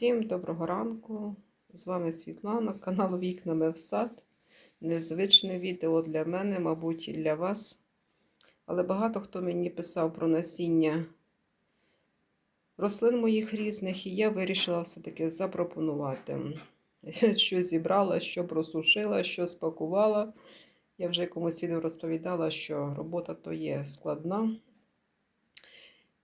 Всім доброго ранку! З вами Світлана, канал Вікнами в сад. Незвичне відео для мене, мабуть, і для вас. Але багато хто мені писав про насіння рослин моїх різних, і я вирішила все-таки запропонувати. Що зібрала, що просушила, що спакувала. Я вже якомусь відео розповідала, що робота то є складна.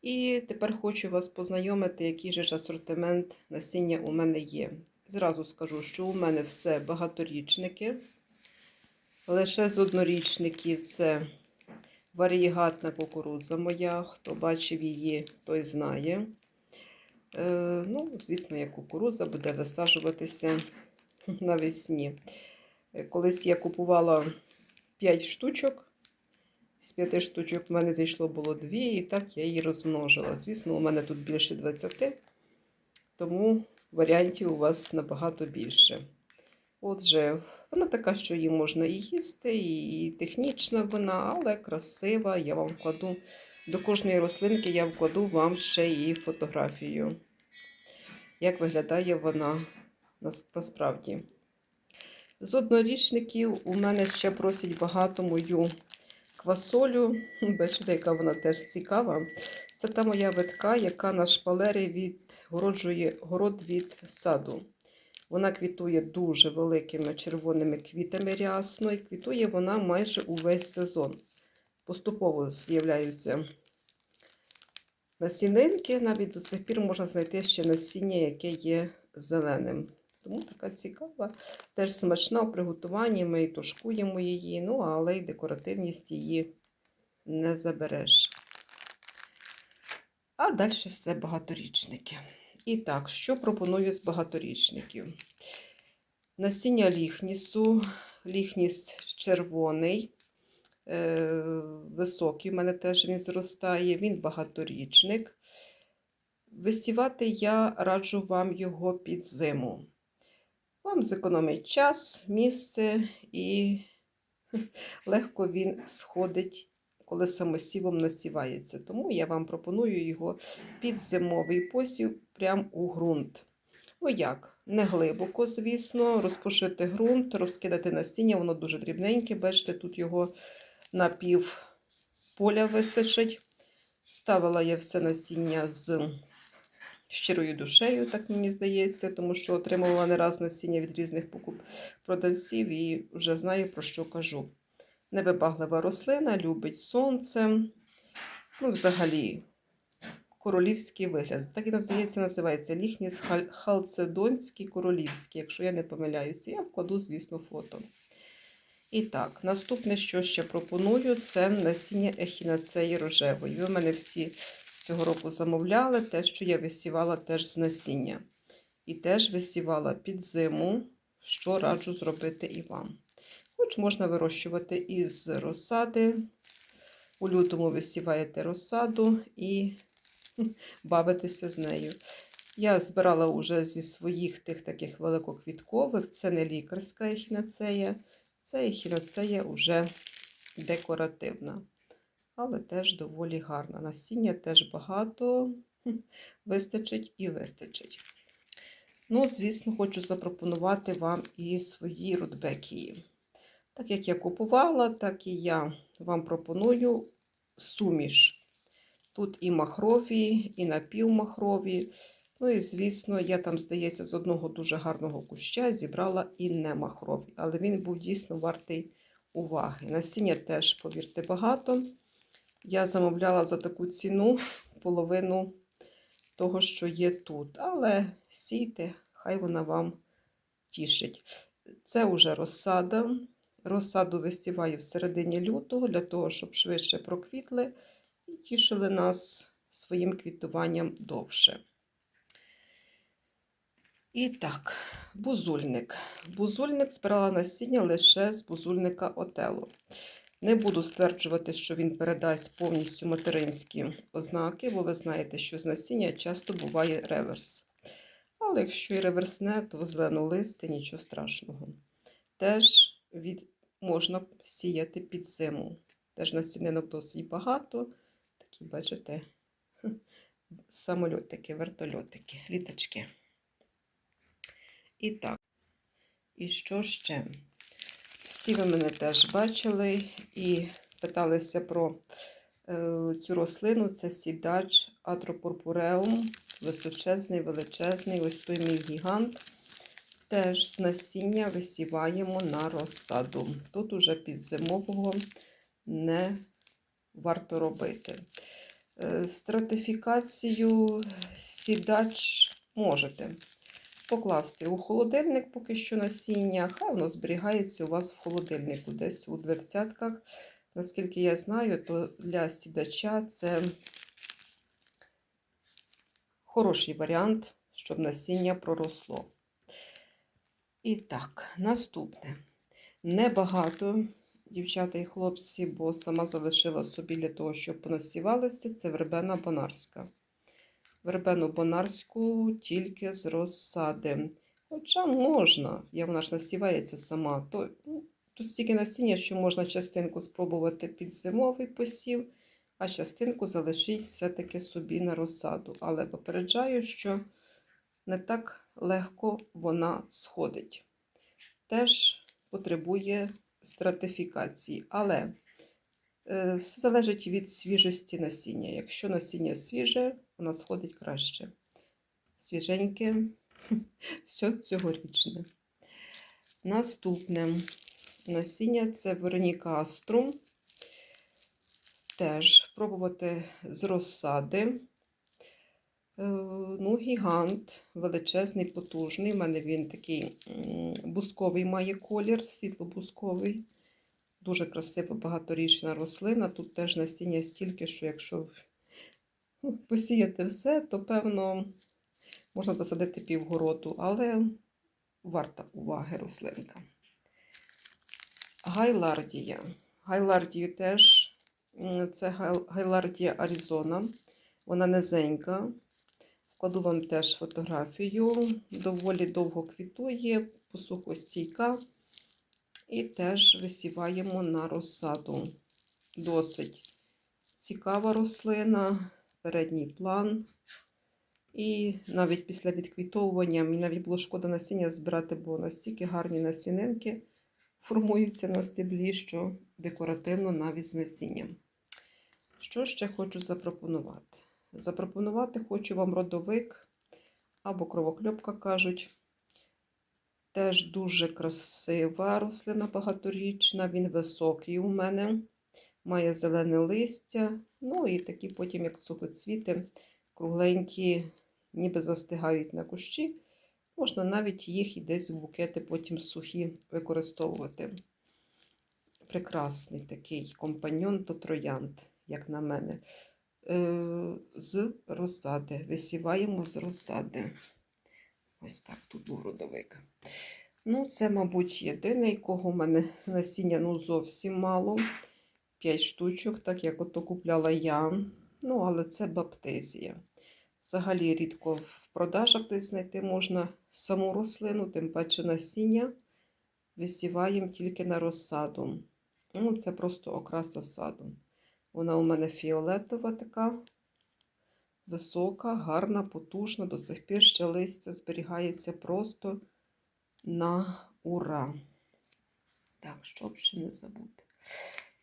І тепер хочу вас познайомити, який же ж асортимент насіння у мене є. Зразу скажу, що у мене все багаторічники. Лише з однорічників це варієгатна кукурудза моя. Хто бачив її, той знає. Е, ну, звісно, як кукурудза буде висаджуватися навесні. Колись я купувала 5 штучок. З п'яти штучок в мене зійшло було дві, і так я її розмножила. Звісно, у мене тут більше 20, тому варіантів у вас набагато більше. Отже, вона така, що її можна і їсти, і технічна вона, але красива. Я вам вкладу до кожної рослинки я вкладу вам ще і фотографію. Як виглядає вона насправді. З однорічників у мене ще просять багато мою квасолю. Бачите, яка вона теж цікава. Це та моя витка, яка на шпалері відгороджує город від саду. Вона квітує дуже великими червоними квітами рясно, і квітує вона майже увесь сезон. Поступово з'являються насінинки, навіть до цих пір можна знайти ще насіння, яке є зеленим. Тому така цікава, теж смачна в приготуванні, ми і тушкуємо її, ну, але й декоративність її не забереш. А далі все багаторічники. І так, що пропоную з багаторічників? Насіння ліхнісу, ліхніс червоний, е, високий, в мене теж він зростає, він багаторічник. Висівати я раджу вам його під зиму. Вам зекономить час, місце і легко він сходить, коли самосівом насівається. Тому я вам пропоную його під зимовий посів прямо у ґрунт. Ну як? Не глибоко, звісно, розпушити ґрунт, розкидати насіння, воно дуже дрібненьке. Бачите, тут його на пів поля вистачить. Ставила я все насіння з щирою душею, так мені здається, тому що отримувала не раз насіння від різних покуп продавців і вже знаю, про що кажу. Невибаглива рослина, любить сонце. Ну, взагалі, королівський вигляд. Так і здається, називається ліхніс халцедонський королівський, якщо я не помиляюся, я вкладу, звісно, фото. І так, наступне, що ще пропоную, це насіння ехінацеї рожевої. В мене всі цього року замовляли те, що я висівала теж з насіння. І теж висівала під зиму, що раджу зробити і вам. Хоч можна вирощувати із розсади. У лютому висіваєте розсаду і бавитися з нею. Я збирала вже зі своїх тих таких великоквіткових, це не лікарська ехінацея, це ехінацея вже декоративна але теж доволі гарна. Насіння теж багато вистачить і вистачить. Ну, звісно, хочу запропонувати вам і свої рудбекії. Так як я купувала, так і я вам пропоную суміш. Тут і махрові, і напівмахрові. Ну і, звісно, я там, здається, з одного дуже гарного куща зібрала і не махрові, але він був дійсно вартий уваги. Насіння теж, повірте, багато. Я замовляла за таку ціну половину того, що є тут. Але сійте, хай вона вам тішить. Це вже розсада. Розсаду висіваю в середині лютого, для того, щоб швидше проквітли і тішили нас своїм квітуванням довше. І так, бузульник. Бузульник збирала насіння лише з бузульника Отело. Не буду стверджувати, що він передасть повністю материнські ознаки, бо ви знаєте, що з насіння часто буває реверс. Але якщо і реверсне, то в зеленолисти нічого страшного. Теж від... можна сіяти під зиму. Теж насінинок досить багато. Такі, бачите, самольотики, вертольотики, літочки. І так, і що ще? Всі ви мене теж бачили і питалися про е, цю рослину. Це сідач Атропурпуреум, височезний, величезний, ось той мій гігант. Теж з насіння висіваємо на розсаду. Тут уже під зимового не варто робити. Е, Стратифікацію сідач можете покласти у холодильник поки що насіння, хай воно зберігається у вас в холодильнику, десь у дверцятках. Наскільки я знаю, то для сідача це хороший варіант, щоб насіння проросло. І так, наступне. Небагато, дівчата і хлопці, бо сама залишила собі для того, щоб понасівалися, це вербена бонарська. Вербену бонарську тільки з розсади. Хоча можна, я вона ж насівається сама, то ну, тут стільки насіння, що можна частинку спробувати під зимовий посів, а частинку залишіть все-таки собі на розсаду. Але попереджаю, що не так легко вона сходить. Теж потребує стратифікації. Але е, все залежить від свіжості насіння. Якщо насіння свіже, вона сходить краще. Свіженьке, все цьогорічне. Наступне насіння це Вероніка Аструм. Теж пробувати з розсади. Е, Ну, гігант, величезний, потужний. У мене він такий бусковий має колір, світло-бусковий. Дуже красива багаторічна рослина. Тут теж насіння стільки, що якщо посіяти все, то певно можна засадити півгороду, але варта уваги рослинка. Гайлардія. Гайлардію теж це Гайлардія Аризона. Вона низенька. Вкладу вам теж фотографію. Доволі довго квітує, посухостійка. І теж висіваємо на розсаду. Досить цікава рослина, передній план. І навіть після відквітовування мені навіть було шкода насіння збирати, бо настільки гарні насінинки формуються на стеблі, що декоративно навіть з насінням. Що ще хочу запропонувати? Запропонувати хочу вам родовик або кровокльопка кажуть. Теж дуже красива рослина багаторічна, він високий у мене, має зелене листя, ну і такі потім, як сухоцвіти, кругленькі, ніби застигають на кущі. Можна навіть їх і десь в букети потім сухі використовувати. Прекрасний такий компаньон то троянд, як на мене. Е, З розсади. Висіваємо з розсади. Ось так тут був родовик. Ну, це, мабуть, єдиний, кого в мене насіння ну, зовсім мало. 5 штучок, так як ото купляла я. Ну, але це баптизія. Взагалі рідко в продажах десь знайти можна саму рослину, тим паче насіння. Висіваємо тільки на розсаду. Ну, це просто окраса саду. Вона у мене фіолетова така, висока, гарна, потужна, до сих пір ще листя зберігається просто на ура. Так, щоб ще не забути.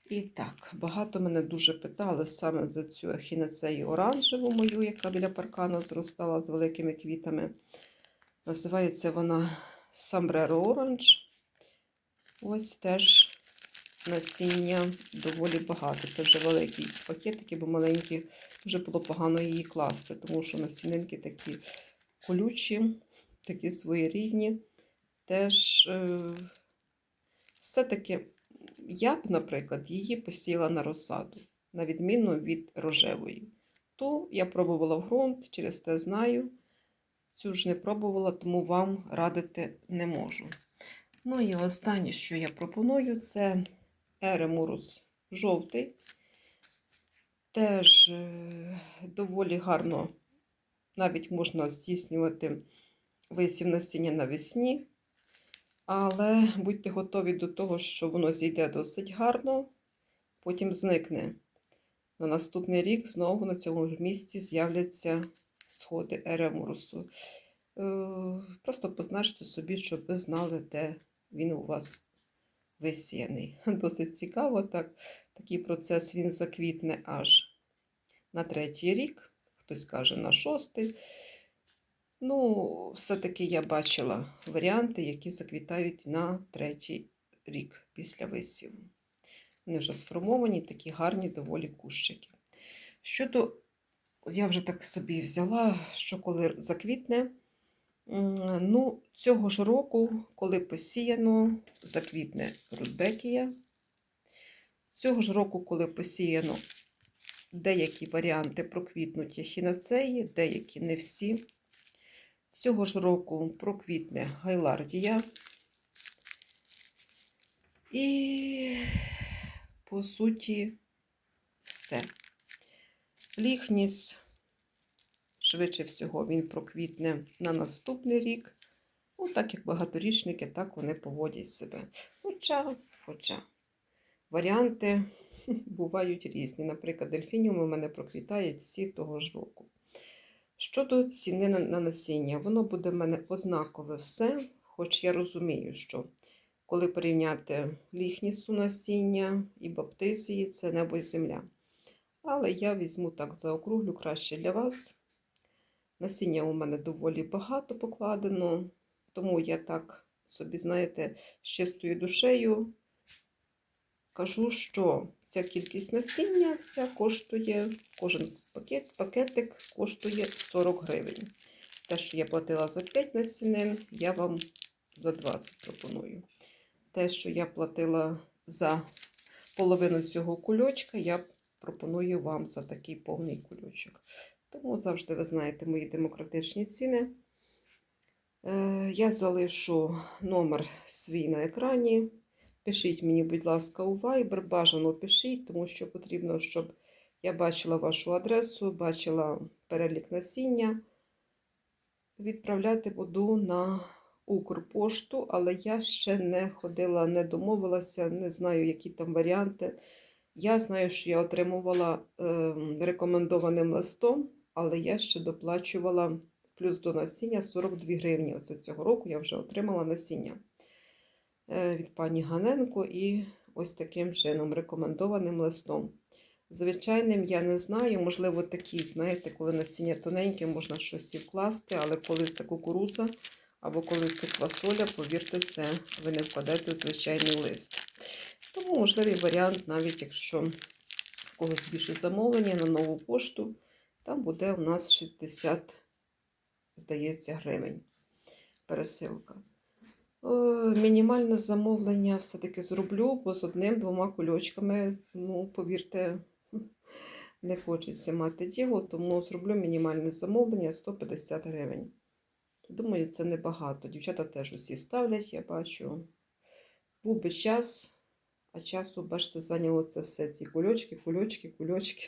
І так, багато мене дуже питали саме за цю ехінацею оранжеву мою, яка біля паркана зростала з великими квітами. Називається вона Sombrero Orange. Ось теж насіння доволі багато. Це вже великі пакетики, бо маленькі вже було погано її класти, тому що насінинки такі колючі, такі своєрідні. Теж е, все-таки я б, наприклад, її посіяла на розсаду, на відміну від рожевої. Ту я пробувала в ґрунт, через те знаю. Цю ж не пробувала, тому вам радити не можу. Ну і останнє, що я пропоную, це еремурус жовтий. Теж е, доволі гарно навіть можна здійснювати висів насіння навесні. Але будьте готові до того, що воно зійде досить гарно, потім зникне. На наступний рік знову на цьому місці з'являться сходи еремурусу. Просто позначте собі, щоб ви знали, де він у вас висіяний. Досить цікаво, так. Такий процес він заквітне аж на третій рік, хтось каже на шостий. Ну, все-таки я бачила варіанти, які заквітають на третій рік після висіву. Вони вже сформовані, такі гарні доволі кущики. Щодо, я вже так собі взяла, що коли заквітне, ну, цього ж року, коли посіяно, заквітне рудбекія. Цього ж року, коли посіяно, деякі варіанти проквітнуть ехінацеї, деякі не всі. Цього ж року проквітне гайлардія. І, по суті, все. Ліхніс, швидше всього, він проквітне на наступний рік. Ну, так як багаторічники, так вони поводять себе. Хоча, хоча, варіанти бувають різні. Наприклад, дельфініум у мене проквітають всі того ж року. Щодо ціни на, на насіння, воно буде в мене однакове все, хоч я розумію, що коли порівняти ліхнісу насіння і баптизії, це небо і земля. Але я візьму так заокруглю краще для вас. Насіння у мене доволі багато покладено, тому я так собі, знаєте, з чистою душею кажу, що ця кількість насіння вся коштує, кожен пакет, пакетик коштує 40 гривень. Те, що я платила за 5 насінин, я вам за 20 пропоную. Те, що я платила за половину цього кульочка, я пропоную вам за такий повний кульочок. Тому завжди ви знаєте мої демократичні ціни. Е, Я залишу номер свій на екрані. Пишіть мені, будь ласка, у Viber, бажано пишіть, тому що потрібно, щоб я бачила вашу адресу, бачила перелік насіння. Відправляти буду на Укрпошту, але я ще не ходила, не домовилася, не знаю, які там варіанти. Я знаю, що я отримувала е, рекомендованим листом, але я ще доплачувала плюс до насіння 42 гривні. Оце цього року я вже отримала насіння від пані Ганенко і ось таким чином рекомендованим листом. Звичайним я не знаю, можливо, такі, знаєте, коли насіння тоненьке, можна щось і вкласти, але коли це кукурудза або коли це квасоля, повірте, це ви не вкладете в звичайний лист. Тому можливий варіант, навіть якщо в когось більше замовлення на нову пошту, там буде у нас 60, здається, гривень пересилка. Е, Мінімальне замовлення все-таки зроблю, бо з одним-двома кульочками, ну, повірте, не хочеться мати діло, тому зроблю мінімальне замовлення 150 гривень. Думаю, це небагато. Дівчата теж усі ставлять, я бачу. Був би час, а часу, бачите, зайняло це все. Ці кульочки, кульочки, кульочки.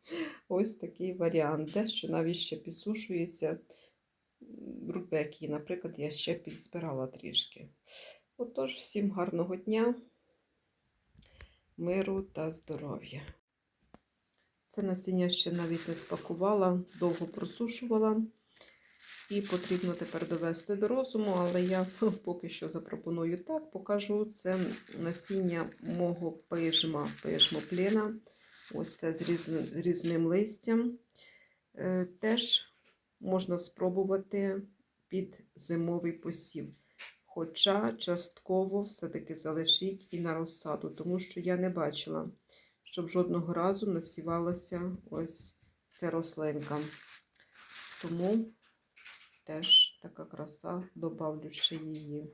Ось такий варіант. Дещо навіть ще підсушується. Рудбеки, наприклад, я ще підзбирала трішки. Отож, всім гарного дня, миру та здоров'я. Це насіння ще навіть не спакувала, довго просушувала. І потрібно тепер довести до розуму, але я поки що запропоную так, покажу це насіння мого пижма, пижмопліна. Ось це з різним, листям. Е, Теж можна спробувати під зимовий посів. Хоча частково все-таки залишіть і на розсаду, тому що я не бачила, щоб жодного разу насівалася ось ця рослинка. Тому теж така краса, добавлю ще її.